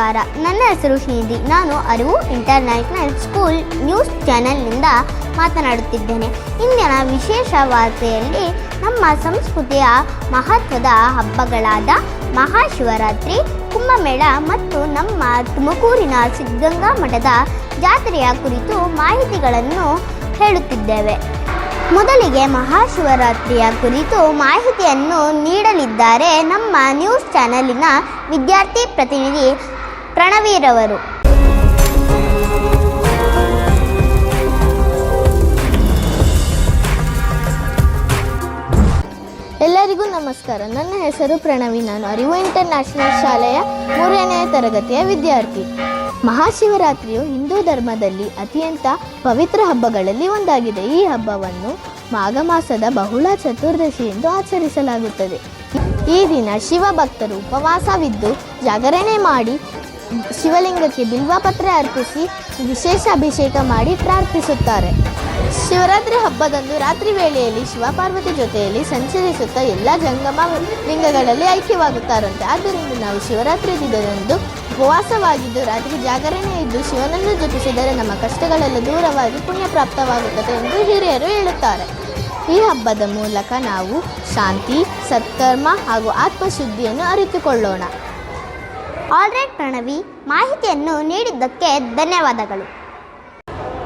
ನಮಸ್ಕಾರ ನನ್ನ ಹೆಸರು ಶ್ರೀನಿಧಿ ನಾನು ಅರಿವು ಇಂಟರ್ನ್ಯಾಷನಲ್ ಸ್ಕೂಲ್ ನ್ಯೂಸ್ ಚಾನೆಲ್ನಿಂದ ಮಾತನಾಡುತ್ತಿದ್ದೇನೆ. ಇಂದಿನ ವಿಶೇಷ ವಾರ್ತೆಯಲ್ಲಿ ನಮ್ಮ ಸಂಸ್ಕೃತಿಯ ಮಹತ್ವದ ಹಬ್ಬಗಳಾದ ಮಹಾಶಿವರಾತ್ರಿ, ಕುಂಭಮೇಳ ಮತ್ತು ನಮ್ಮ ತುಮಕೂರಿನ ಸಿದ್ಧಗಂಗಾ ಮಠದ ಜಾತ್ರೆಯ ಕುರಿತು ಮಾಹಿತಿಗಳನ್ನು ಹೇಳುತ್ತಿದ್ದೇವೆ. ಮೊದಲಿಗೆ ಮಹಾಶಿವರಾತ್ರಿಯ ಕುರಿತು ಮಾಹಿತಿಯನ್ನು ನೀಡಲಿದ್ದಾರೆ ನಮ್ಮ ನ್ಯೂಸ್ ಚಾನೆಲಿನ ವಿದ್ಯಾರ್ಥಿ ಪ್ರತಿನಿಧಿ ಪ್ರಣವೀರವರು ಎಲ್ಲರಿಗೂ ನಮಸ್ಕಾರ. ನನ್ನ ಹೆಸರು ಪ್ರಣವಿ. ನಾನು ಅರಿವು ಇಂಟರ್ನ್ಯಾಷನಲ್ ಶಾಲೆಯ ಮೂರನೇ ತರಗತಿಯ ವಿದ್ಯಾರ್ಥಿ. ಮಹಾಶಿವರಾತ್ರಿಯು ಹಿಂದೂ ಧರ್ಮದಲ್ಲಿ ಅತ್ಯಂತ ಪವಿತ್ರ ಹಬ್ಬಗಳಲ್ಲಿ ಒಂದಾಗಿದೆ. ಈ ಹಬ್ಬವನ್ನು ಮಾಘ ಮಾಸದ ಬಹುಳ ಚತುರ್ದಶಿ ಎಂದು ಆಚರಿಸಲಾಗುತ್ತದೆ. ಈ ದಿನ ಶಿವ ಭಕ್ತರು ಉಪವಾಸವಿದ್ದು ಜಾಗರಣೆ ಮಾಡಿ ಶಿವಲಿಂಗಕ್ಕೆ ಬಿಲ್ವಪತ್ರ ಅರ್ಪಿಸಿ ವಿಶೇಷ ಅಭಿಷೇಕ ಮಾಡಿ ಪ್ರಾರ್ಥಿಸುತ್ತಾರೆ. ಶಿವರಾತ್ರಿ ಹಬ್ಬದಂದು ರಾತ್ರಿ ವೇಳೆಯಲ್ಲಿ ಶಿವಪಾರ್ವತಿ ಜೊತೆಯಲ್ಲಿ ಸಂಚರಿಸುತ್ತಾ ಎಲ್ಲ ಜಂಗಮ ಲಿಂಗಗಳಲ್ಲಿ ಐಕ್ಯವಾಗುತ್ತಾರಂತೆ. ಆದ್ದರಿಂದ ನಾವು ಶಿವರಾತ್ರಿ ದಿನದಂದು ಉಪವಾಸವಾಗಿದ್ದು, ರಾತ್ರಿ ಜಾಗರಣೆ ಇದ್ದು ಶಿವನನ್ನು ಜಪಿಸಿದರೆ ನಮ್ಮ ಕಷ್ಟಗಳೆಲ್ಲ ದೂರವಾಗಿ ಪುಣ್ಯ ಪ್ರಾಪ್ತವಾಗುತ್ತದೆ ಎಂದು ಹಿರಿಯರು ಹೇಳುತ್ತಾರೆ. ಈ ಹಬ್ಬದ ಮೂಲಕ ನಾವು ಶಾಂತಿ, ಸತ್ಕರ್ಮ ಹಾಗೂ ಆತ್ಮಶುದ್ಧಿಯನ್ನು ಅರಿತುಕೊಳ್ಳೋಣ. ಆಲ್ರೈಟ್ ಪ್ರಣವಿ ಮಾಹಿತಿಯನ್ನು ನೀಡಿದ್ದಕ್ಕೆ ಧನ್ಯವಾದಗಳು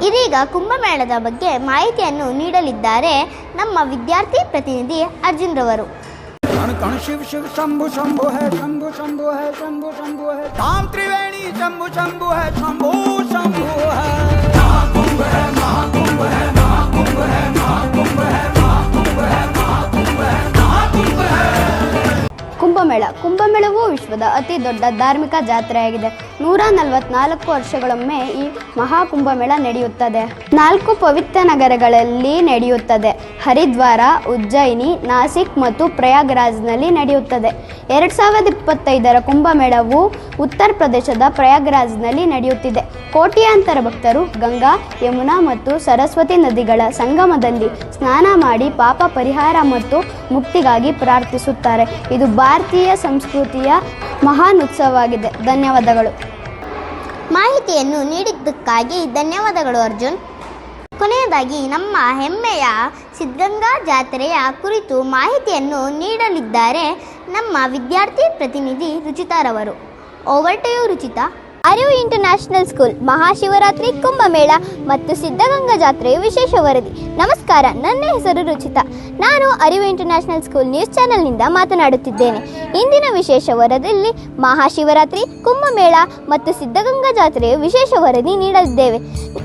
ಇದೀಗ ಕುಂಭಮೇಳದ ಬಗ್ಗೆ ಮಾಹಿತಿಯನ್ನು ನೀಡಲಿದ್ದಾರೆ ನಮ್ಮ ವಿದ್ಯಾರ್ಥಿ ಪ್ರತಿನಿಧಿ ಅರ್ಜುನ್ ರವರು कण कण शिव शिव शंभु शंभु है शंभु शंभु है शंभु शंभु है धाम त्रिवेणी शंभु शंभु है शंभु शंभु है महाकुंभ है महाकुंभ है महाकुंभ ಕುಂಭಮೇಳ. ಕುಂಭಮೇಳವು ವಿಶ್ವದ ಅತಿ ದೊಡ್ಡ ಧಾರ್ಮಿಕ ಜಾತ್ರೆಯಾಗಿದೆ. ನೂರ ನಲವತ್ನಾಲ್ಕು ವರ್ಷಗಳೊಮ್ಮೆ ಈ ಮಹಾಕುಂಭಮೇಳ ನಡೆಯುತ್ತದೆ. ನಾಲ್ಕು ಪವಿತ್ರ ನಗರಗಳಲ್ಲಿ ನಡೆಯುತ್ತದೆ. ಹರಿದ್ವಾರ, ಉಜ್ಜಯಿನಿ, ನಾಸಿಕ್ ಮತ್ತು ಪ್ರಯಾಗ್ರಾಜ್ನಲ್ಲಿ ನಡೆಯುತ್ತದೆ. ಎರಡು ಸಾವಿರದ ಇಪ್ಪತ್ತೈದರ ಕುಂಭಮೇಳವು ಉತ್ತರ ಪ್ರದೇಶದ ಪ್ರಯಾಗ್ರಾಜ್ನಲ್ಲಿ ನಡೆಯುತ್ತಿದೆ. ಕೋಟ್ಯಾಂತರ ಭಕ್ತರು ಗಂಗಾ, ಯಮುನಾ ಮತ್ತು ಸರಸ್ವತಿ ನದಿಗಳ ಸಂಗಮದಲ್ಲಿ ಸ್ನಾನ ಮಾಡಿ ಪಾಪ ಪರಿಹಾರ ಮತ್ತು ಮುಕ್ತಿಗಾಗಿ ಪ್ರಾರ್ಥಿಸುತ್ತಾರೆ. ಇದು ಭಾರತೀಯ ಸಂಸ್ಕೃತಿಯ ಮಹಾನ್ ಉತ್ಸವವಾಗಿದೆ. ಧನ್ಯವಾದಗಳು. ಮಾಹಿತಿಯನ್ನು ನೀಡಿದ್ದಕ್ಕಾಗಿ ಧನ್ಯವಾದಗಳು, ಅರ್ಜುನ್. ಕೊನೆಯದಾಗಿ, ನಮ್ಮ ಹೆಮ್ಮೆಯ ಸಿದ್ಧಗಂಗಾ ಜಾತ್ರೆಯ ಕುರಿತು ಮಾಹಿತಿಯನ್ನು ನೀಡಲಿದ್ದಾರೆ ನಮ್ಮ ವಿದ್ಯಾರ್ಥಿ ಪ್ರತಿನಿಧಿ ರುಚಿತಾರವರು. Over to Ruchita? ಅರಿವು ಇಂಟರ್ನ್ಯಾಷನಲ್ ಸ್ಕೂಲ್, ಮಹಾಶಿವರಾತ್ರಿ, ಕುಂಭಮೇಳ ಮತ್ತು ಸಿದ್ಧಗಂಗಾ ಜಾತ್ರೆಯ ವಿಶೇಷ ವರದಿ. ನಮಸ್ಕಾರ, ನನ್ನ ಹೆಸರು ರುಚಿತಾ. ನಾನು ಅರಿವು ಇಂಟರ್ನ್ಯಾಷನಲ್ ಸ್ಕೂಲ್ ನ್ಯೂಸ್ ಚಾನೆಲ್ನಿಂದ ಮಾತನಾಡುತ್ತಿದ್ದೇನೆ. ಇಂದಿನ ವಿಶೇಷ ವರದಿಯಲ್ಲಿ ಮಹಾಶಿವರಾತ್ರಿ, ಕುಂಭಮೇಳ ಮತ್ತು ಸಿದ್ಧಗಂಗಾ ಜಾತ್ರೆಯ ವಿಶೇಷ ವರದಿ ನೀಡಲಿದ್ದೇವೆ.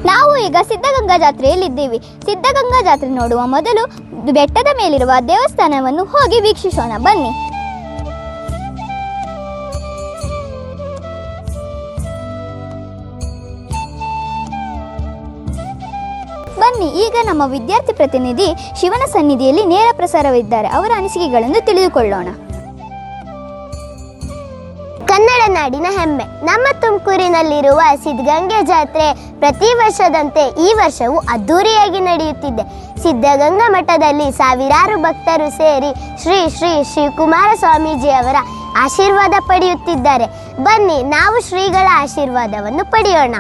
ನಾವು ಈಗ ಸಿದ್ಧಗಂಗಾ ಜಾತ್ರೆಯಲ್ಲಿದ್ದೀವಿ. ಸಿದ್ಧಗಂಗಾ ಜಾತ್ರೆ ನೋಡುವ ಮೊದಲು ಬೆಟ್ಟದ ಮೇಲಿರುವ ದೇವಸ್ಥಾನವನ್ನು ಹೋಗಿ ವೀಕ್ಷಿಸೋಣ. ಬನ್ನಿ. ಬನ್ನಿ, ಈಗ ನಮ್ಮ ವಿದ್ಯಾರ್ಥಿ ಪ್ರತಿನಿಧಿ ಶಿವನ ಸನ್ನಿಧಿಯಲ್ಲಿ ನೇರ ಪ್ರಸಾರವಿದ್ದಾರೆ. ಅವರ ಅನಿಸಿಕೆಗಳನ್ನು ತಿಳಿದುಕೊಳ್ಳೋಣ. ಕನ್ನಡ ನಾಡಿನ ಹೆಮ್ಮೆ. ನಮ್ಮ ತುಮಕೂರಿನಲ್ಲಿರುವ ಸಿದ್ಧಗಂಗೆ ಜಾತ್ರೆ ಪ್ರತಿ ವರ್ಷದಂತೆ ಈ ವರ್ಷವೂ ಅದ್ಧೂರಿಯಾಗಿ ನಡೆಯುತ್ತಿದೆ. ಸಿದ್ಧಗಂಗಾ ಮಠದಲ್ಲಿ ಸಾವಿರಾರು ಭಕ್ತರು ಸೇರಿ ಶ್ರೀ ಶ್ರೀ ಶಿವಕುಮಾರ ಸ್ವಾಮೀಜಿಯವರ ಆಶೀರ್ವಾದ ಪಡೆಯುತ್ತಿದ್ದಾರೆ. ಬನ್ನಿ, ನಾವು ಶ್ರೀಗಳ ಆಶೀರ್ವಾದವನ್ನು ಪಡೆಯೋಣ.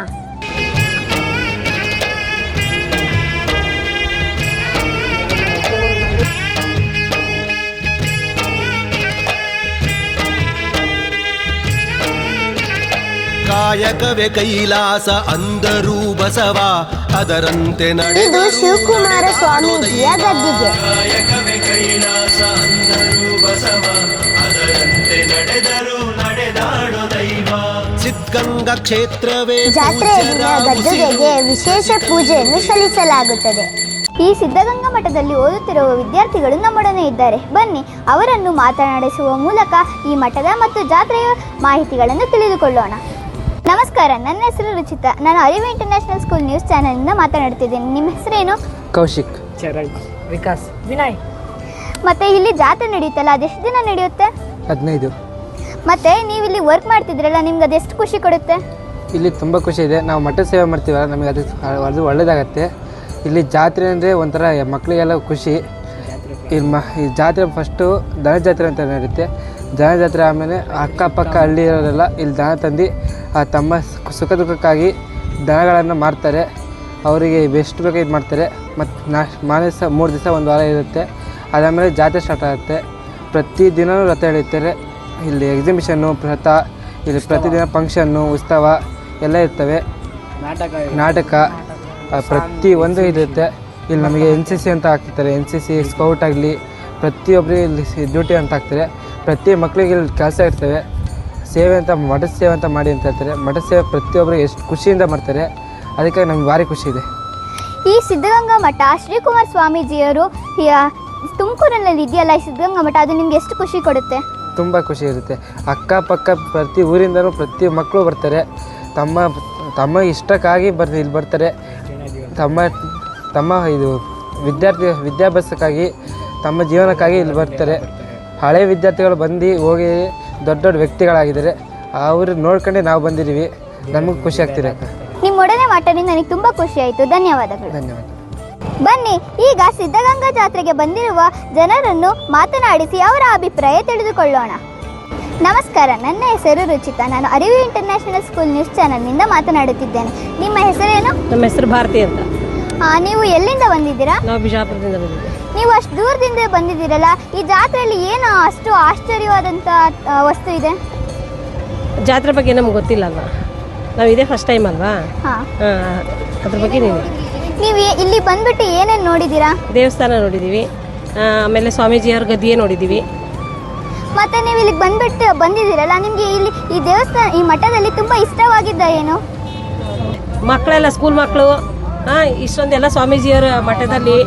ಕಾಯಕವೇ ಕೈಲಾಸ ಅಂದರೂ ಬಸವ. ಅದರಂತೆ ನಡೆದು ಶಿವಕುಮಾರ ಸ್ವಾಮೀಜಿಯ ಗದ್ದಿಗೆ. ಕಾಯಕವೇ ಕೈಲಾಸ ಅಂದರೂ ಬಸವ. ಅದರಂತೆ ನಡೆದರು ನಡೆದಾಡು ದೈವ. ಸಿದ್ಧಗಂಗಾ ಕ್ಷೇತ್ರವೇ ಜಾತ್ರೆಯ ದಿನ ಗದ್ದುಗೆಗೆ ವಿಶೇಷ ಪೂಜೆಯನ್ನು ಸಲ್ಲಿಸಲಾಗುತ್ತದೆ. ಈ ಸಿದ್ಧಗಂಗಾ ಮಠದಲ್ಲಿ ಓದುತ್ತಿರುವ ವಿದ್ಯಾರ್ಥಿಗಳು ನಮ್ಮೊಡನೆ ಇದ್ದಾರೆ. ಬನ್ನಿ ಅವರನ್ನು ಮಾತನಾಡಿಸುವ ಮೂಲಕ ಈ ಮಠದ ಮತ್ತು ಜಾತ್ರೆಯ ಮಾಹಿತಿಗಳನ್ನು ತಿಳಿದುಕೊಳ್ಳೋಣ. ನಮಸ್ಕಾರ ನನ್ನ ಹೆಸರು ರುಚಿತಾ. ನಾನು ಅರಿವು ಇಂಟರ್ನ್ಯಾಷನಲ್ ಸ್ಕೂಲ್ ನ್ಯೂಸ್ ಚಾನೆಲ್ನಿಂದ ಮಾತನಾಡ್ತಿದ್ದೀನಿ ನಿಮ್ಮ ಹೆಸರೇನು ಕೌಶಿಕ್. ಚರಣ್ ವಿಕಾಸ್. ವಿನಯ್. ಮತ್ತೆ ಇಲ್ಲಿ ಜಾತ್ರೆ ನಡೆಯುತ್ತಲ್ಲ ಅದೆಷ್ಟು ದಿನ ನಡೆಯುತ್ತೆ? ಹದಿನೈದು. ಮತ್ತೆ ನೀವು ಇಲ್ಲಿ ವರ್ಕ್ ಮಾಡ್ತಿದ್ರಲ್ಲ ನಿಮ್ಗೆ ಅದೆಷ್ಟು ಖುಷಿ ಕೊಡುತ್ತೆ? ಇಲ್ಲಿ ತುಂಬ ಖುಷಿ ಇದೆ. ನಾವು ಮಠ ಸೇವೆ ಮಾಡ್ತೀವಲ್ಲ ನಮಗೆ ಅದು ಅದು ಒಳ್ಳೆಯದಾಗತ್ತೆ ಇಲ್ಲಿ ಜಾತ್ರೆ ಅಂದರೆ ಒಂಥರ ಮಕ್ಕಳಿಗೆಲ್ಲ ಖುಷಿ. ಇಲ್ಲಿ ಮ ಈ ಜಾತ್ರೆ ಫಸ್ಟು ದನ ಜಾತ್ರೆ ಅಂತ ನಡೆಯುತ್ತೆ. ದನ ಜಾತ್ರೆ ಆಮೇಲೆ ಅಕ್ಕಪಕ್ಕ ಹಳ್ಳಿ ಇರೋರೆಲ್ಲ ಇಲ್ಲಿ ದನ ತಂದು ಆ ತಮ್ಮ ಸುಖ- ದುಃಖಕ್ಕಾಗಿ ದನಗಳನ್ನು ಮಾರ್ತಾರೆ ಅವರಿಗೆ ಬೆಸ್ಟ್ ಬೇಕು ಇದು ಮಾಡ್ತಾರೆ. ಮತ್ತು ನಾ ಮಾರನೇ ದಿವಸ ಮೂರು ದಿವಸ ಒಂದು ವಾರ ಇರುತ್ತೆ. ಅದಾದಮೇಲೆ ಜಾತ್ರೆ ಸ್ಟಾರ್ಟ್ ಆಗುತ್ತೆ. ಪ್ರತಿ ದಿನವೂ ರಥ ಎಳಿತಾರೆ ಇಲ್ಲಿ ಎಕ್ಸಿಬಿಷನ್ನು ರಥ ಇಲ್ಲಿ ಪ್ರತಿದಿನ ಫಂಕ್ಷನ್ನು ಉತ್ಸವ ಎಲ್ಲ ಇರ್ತವೆ. ನಾಟಕ ನಾಟಕ ಪ್ರತಿ ಒಂದು ಇರುತ್ತೆ. ಇಲ್ಲಿ ನಮಗೆ ಎನ್ ಸಿ ಸಿ ಅಂತ ಹಾಕ್ತಾರೆ ಎನ್ ಸಿ ಸಿ ಸ್ಕೌಟ್ ಆಗಲಿ ಪ್ರತಿಯೊಬ್ಬರಿಗೆ ಇಲ್ಲಿ ಡ್ಯೂಟಿ ಅಂತ ಹಾಕ್ತಾರೆ. ಪ್ರತಿ ಮಕ್ಕಳಿಗೆ ಇಲ್ಲಿ ಕೆಲಸ ಇರ್ತವೆ ಸೇವೆ ಅಂತ ಮಠ ಸೇವೆ ಅಂತ ಮಾಡಿ ಅಂತ ಹೇಳ್ತಾರೆ. ಮಠ ಸೇವೆ ಪ್ರತಿಯೊಬ್ಬರು ಎಷ್ಟು ಖುಷಿಯಿಂದ ಮಾಡ್ತಾರೆ. ಅದಕ್ಕೆ ನಮ್ಗೆ ಭಾರಿ ಖುಷಿ ಇದೆ. ಈ ಸಿದ್ಧಗಂಗಾ ಮಠ ಶ್ರೀಕುಮಾರ್ ಸ್ವಾಮೀಜಿಯವರು ತುಮಕೂರಿನಲ್ಲಿ ಇದೆಯಲ್ಲ ಈ ಸಿದ್ಧಗಂಗಾ ಮಠ? ಅದು ನಿಮ್ಗೆ ಎಷ್ಟು ಖುಷಿ ಕೊಡುತ್ತೆ? ತುಂಬ ಖುಷಿ ಇರುತ್ತೆ. ಅಕ್ಕಪಕ್ಕ ಪ್ರತಿ ಊರಿಂದನೂ ಪ್ರತಿ ಮಕ್ಕಳು ಬರ್ತಾರೆ. ತಮ್ಮ ತಮ್ಮ ಇಷ್ಟಕ್ಕಾಗಿ ಬರ್ ಇಲ್ಲಿ ಬರ್ತಾರೆ. ತಮ್ಮ ತಮ್ಮ ಇದು ವಿದ್ಯಾರ್ಥಿ ವಿದ್ಯಾಭ್ಯಾಸಕ್ಕಾಗಿ ತಮ್ಮ ಜೀವನಕ್ಕಾಗಿ ಇಲ್ಲಿ ಬರ್ತಾರೆ. ಹಳೆ ವಿದ್ಯಾರ್ಥಿಗಳು ಬಂದು ಹೋಗಿ ದೊಡ್ಡ ದೊಡ್ಡ ವ್ಯಕ್ತಿಗಳಾಗಿದ್ದಾರೆ. ಅವ್ರು ನೋಡ್ಕೊಂಡೆ ನಾವು ಬಂದಿದ್ದೀವಿ. ನಮಗೆ ಖುಷಿ ಆಗ್ತಿದೆ. ನಿಮ್ಮೊಡನೆ ಮಾತಾಡಿ ನನಗೆ ತುಂಬ ಖುಷಿ ಆಯಿತು. ಧನ್ಯವಾದಗಳು. ಧನ್ಯವಾದ ಬನ್ನಿ ಈಗ ಸಿದ್ಧಗಂಗಾ ಜಾತ್ರೆಗೆ ಬಂದಿರುವ ಜನರನ್ನು ಮಾತನಾಡಿಸಿ ಅವರ ಅಭಿಪ್ರಾಯ ತಿಳಿದುಕೊಳ್ಳೋಣ. ನಮಸ್ಕಾರ ನನ್ನ ಹೆಸರು ರುಚಿತಾ. ನಾನು ಅರಿವು ಇಂಟರ್ನ್ಯಾಷನಲ್ ಸ್ಕೂಲ್ ನ್ಯೂಸ್ ಚಾನಲ್ನಿಂದ ಮಾತನಾಡುತ್ತಿದ್ದೇನೆ. ನಿಮ್ಮ ಹೆಸರೇನು? ನಮ್ಮ ಹೆಸರು ಭಾರತಿ ಅಂತ. ನೀವು ಎಲ್ಲಿಂದ ಬಂದಿದ್ದೀರಾ? ನಾವು ಬಿಜಾಪುರದಿಂದ ಬಂದಿದ್ದೀವಿ. ನೀವು ಅಷ್ಟು ದೂರದಿಂದ ಬಂದಿದ್ದೀರಲ್ಲ ಈ ಜಾತ್ರೆಯಲ್ಲಿ ಏನು ಅಷ್ಟು ಆಶ್ಚರ್ಯವಾದಂಥ ವಸ್ತು ಇದೆ? ಜಾತ್ರೆ ಬಗ್ಗೆ ನಮ್ಗೆ ಗೊತ್ತಿಲ್ಲಲ್ವಾ? ನಾವು ಇದೇ ಫಸ್ಟ್ ಟೈಮ್ ಅಲ್ವಾ? ಹಾಂ. ಅದ್ರ ಬಗ್ಗೆ ನೀವು ನೀವು ಇಲ್ಲಿ ಬಂದ್ಬಿಟ್ಟು ಏನೇನು ನೋಡಿದ್ದೀರಾ? ದೇವಸ್ಥಾನ ನೋಡಿದ್ದೀವಿ. ಆಮೇಲೆ ಸ್ವಾಮೀಜಿಯವ್ರ ಗದ್ದಿಯೇ ನೋಡಿದ್ದೀವಿ. ಮತ್ತೆ ನೀವು ಇಲ್ಲಿಗೆ ಬಂದ್ಬಿಟ್ಟು ಬಂದಿದ್ದೀರಲ್ಲ ನಿಮಗೆ ಇಲ್ಲಿ ಈ ದೇವಸ್ಥಾನ ಈ ಮಠದಲ್ಲಿ ತುಂಬ ಇಷ್ಟವಾಗಿದ್ದ ಏನು? ಮಕ್ಕಳೆಲ್ಲ ಸ್ಕೂಲ್ ಮಕ್ಕಳು ಹಾಂ ಇಷ್ಟೊಂದೆಲ್ಲ ಸ್ವಾಮೀಜಿಯವರ ಮಠದಲ್ಲಿ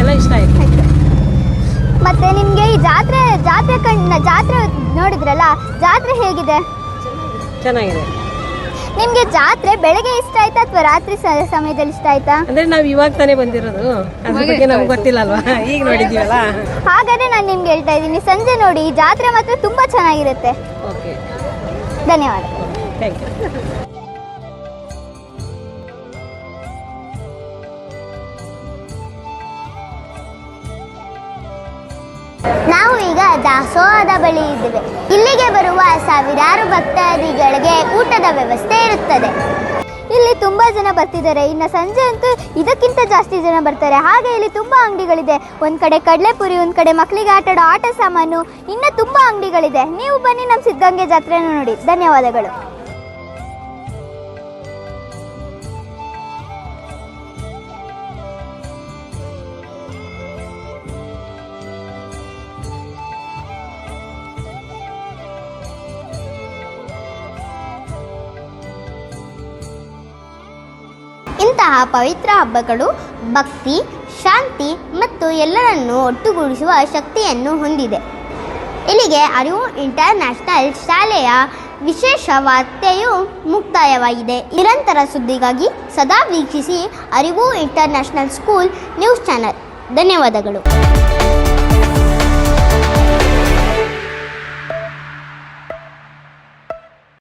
ಎಲ್ಲ ಇಷ್ಟ ಆಯಿತು. ಮತ್ತೆ ನಿಮಗೆ ಈ ಜಾತ್ರೆ ಜಾತ್ರೆ ಕಣ್ಣ ಜಾತ್ರೆ ನೋಡಿದ್ರಲ್ಲ ಜಾತ್ರೆ ಹೇಗಿದೆ? ಚೆನ್ನಾಗಿದೆ. ನಿಮಗೆ ಜಾತ್ರೆ ಬೆಳಗ್ಗೆ ಇಷ್ಟ ಆಯ್ತಾ ಅಥವಾ ರಾತ್ರಿ ಸ- ಸಮಯದಲ್ಲಿ ಇಷ್ಟ ಆಯ್ತಾ? ಅಂದ್ರೆ ನಾವು ಇವಾಗ ತಾನೇ ಬಂದಿರೋದು. ಅದ್ರ ಬಗ್ಗೆ ನಮ್ಗೆ ಗೊತ್ತಿಲ್ಲ ಅಲ್ವಾ ಈಗ ನೋಡಿದೀವಲ್ಲ ಹಾಗಾದ್ರೆ ನಾನು ನಿಮ್ಗೆ ಹೇಳ್ತಾ ಇದ್ದೀನಿ. ಸಂಜೆ ನೋಡಿ ಈ ಜಾತ್ರೆ ಮಾತ್ರ ತುಂಬಾ ಚೆನ್ನಾಗಿರುತ್ತೆ. ಓಕೆ ಧನ್ಯವಾದ. ಥ್ಯಾಂಕ್ ಯು ದಾಸೋಹದ ಬಳಿ ಇದ್ದೇವೆ. ಇಲ್ಲಿಗೆ ಬರುವ ಸಾವಿರಾರು ಭಕ್ತಾದಿಗಳಿಗೆ ಊಟದ ವ್ಯವಸ್ಥೆ ಇರುತ್ತದೆ. ಇಲ್ಲಿ ತುಂಬಾ ಜನ ಬರ್ತಿದ್ದಾರೆ. ಇನ್ನು ಸಂಜೆ ಅಂತೂ ಇದಕ್ಕಿಂತ ಜಾಸ್ತಿ ಜನ ಬರ್ತಾರೆ. ಹಾಗೆ ಇಲ್ಲಿ ತುಂಬಾ ಅಂಗಡಿಗಳಿದೆ. ಒಂದು ಕಡೆ ಕಡಲೆಪುರಿ, ಒಂದು ಕಡೆ ಮಕ್ಕಳಿಗೆ ಆಟಾಡೋ ಆಟ ಸಾಮಾನು, ಇನ್ನು ತುಂಬಾ ಅಂಗಡಿಗಳಿದೆ. ನೀವು ಬನ್ನಿ ನಮ್ಮ ಸಿದ್ಧಗಂಗೆ ಜಾತ್ರೆನ ನೋಡಿ. ಧನ್ಯವಾದಗಳು. ಇಂತಹ ಪವಿತ್ರ ಹಬ್ಬಗಳು ಭಕ್ತಿ, ಶಾಂತಿ ಮತ್ತು ಎಲ್ಲರನ್ನೂ ಒಟ್ಟುಗೂಡಿಸುವ ಶಕ್ತಿಯನ್ನು ಹೊಂದಿದೆ. ಇಲ್ಲಿಗೆ ಅರಿವು ಇಂಟರ್ನ್ಯಾಷನಲ್ ಶಾಲೆಯ ವಿಶೇಷ ವಾರ್ತೆಯು ಮುಕ್ತಾಯವಾಗಿದೆ. ನಿರಂತರ ಸುದ್ದಿಗಾಗಿ ಸದಾ ವೀಕ್ಷಿಸಿ ಅರಿವು ಇಂಟರ್ನ್ಯಾಷನಲ್ ಸ್ಕೂಲ್ ನ್ಯೂಸ್ ಚಾನಲ್. ಧನ್ಯವಾದಗಳು.